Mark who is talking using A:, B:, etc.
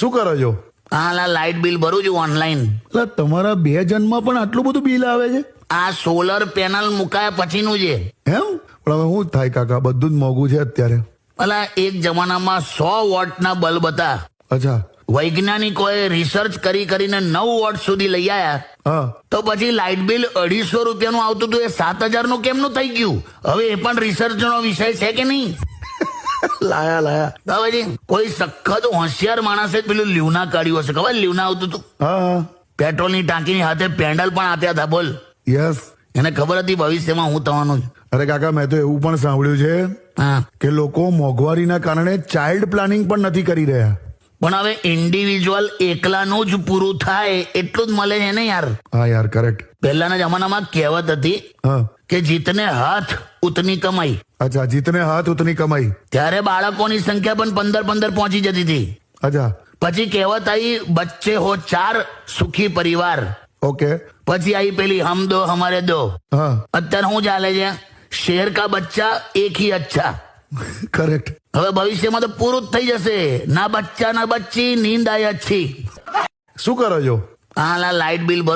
A: શું કરો છો?
B: હા લાઇટ બિલ ભરું છું ઓનલાઈન.
A: એટલે તમારા બે જણમાં પણ આટલું બધું બિલ આવે છે?
B: આ સોલર પેનલ મુકાયા પછીનું છે.
A: એમ? પણ હવે શું થાય કાકા બધું જ મોંઘું છે અત્યારે.
B: અલા એક જમાનામાં સો વોટના બલ્બ હતા.
A: અચ્છા.
B: વૈજ્ઞાનિકોએ રિસર્ચ કરી કરીને નવ વોટ સુધી લઈ આવ્યા
A: હા.
B: તો પછી લાઇટ બિલ અઢીસો રૂપિયાનું આવતું હતું એ સાત હજારનું કેમનું થઈ ગયું? હવે એ પણ રિસર્ચનો વિષય છે કે નહીં?
A: લાયા લાયા.
B: તો કોઈ સખત હોશિયાર માણસે પેલું લીવના કાઢ્યું હશે. ખબર? લીવના આવતું હતું
A: હા
B: પેટ્રોલની ટાંકીની હાથે પેન્ડલ પણ આપ્યા હતા બોલ.
A: યસ.
B: એને ખબર હતી ભવિષ્યમાં હું થવાનું
A: અરે કાકા મેં તો એવું પણ સાંભળ્યું છે
B: હા.
A: કે લોકો મોંઘવારીના કારણે ચાઇલ્ડ પ્લાનિંગ પણ નથી કરી રહ્યા.
B: પણ હવે ઇન્ડિવિજ્યુઅલ એકલાનું જ પૂરું થાય એટલું જ મળે છે ને યાર.
A: હા યાર કરેક્ટ
B: પહેલાના જમાનામાં કહેવત હતી કે જીતને હાથ ઉતની કમાઈ.
A: અચ્છા જીતને હાથ ઉતની કમાઈ.
B: ત્યારે બાળકોની સંખ્યા પણ પંદર પંદર પહોંચી જતી હતી.
A: અચ્છા.
B: પછી કહેવત આવી બચ્ચે હો ચાર સુખી પરિવાર.
A: ઓકે.
B: પછી આવી પેલી હમ દો હમારે દો. અત્યારે શું ચાલે છે? શેર કા બચ્ચા એક હી અચ્છા.
A: કરેક્ટ
B: હવે ભવિષ્યમાં તો પૂરું જ થઈ જશે. ના બચ્ચા ના બચ્ચી નીંદ આય અચ્છી.
A: શું કરો છો?
B: હા લાઇટ બિલ ભરું.